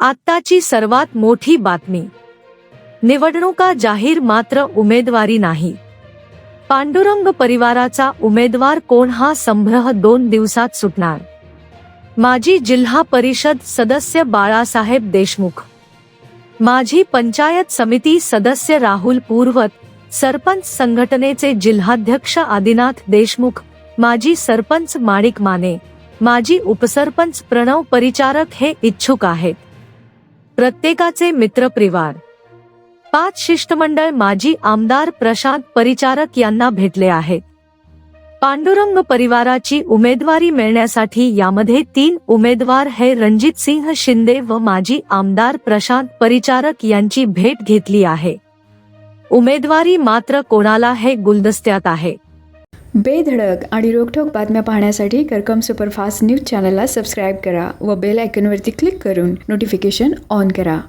आत्ताची सर्वात मोठी बातमी. निवडणुका जाहीर मात्र उमेदवारी नाही. पांडुरंग परिवाराचा उमेदवार कोण हा संभ्रह दोन दिवसात सुटणार. माजी जिल्हा परिषद सदस्य बाळासाहेब देशमुख. माजी पंचायत समिती सदस्य राहुल पूर्वत सरपंच संघटनेचे जिल्हाध्यक्ष आदिनाथ देशमुख माजी सरपंच माणिक माने माजी उपसरपंच प्रणव परिचारक हे इच्छुक आहेत. प्रत्येकाचे मित्रपरिवार. पाच शिष्टमंडळ माजी आमदार प्रशांत परिचारक यांना भेटले आहेत. पांडुरंग परिवाराची उमेदवारी मिळण्यासाठी यामध्ये तीन उमेदवार हे रणजित सिंह शिंदे व माजी आमदार प्रशांत परिचारक यांची भेट घेतली आहे. उमेदवारी मात्र कोणाला हे गुलदस्त्यात आहे. बेधडक आणि रोखोक बातम्या पाहण्यासाठी करकम सुपरफास्ट न्यूज चॅनलला सबस्क्राईब करा व बेल आयकॉनवरती क्लिक करून नोटिफिकेशन ऑन करा.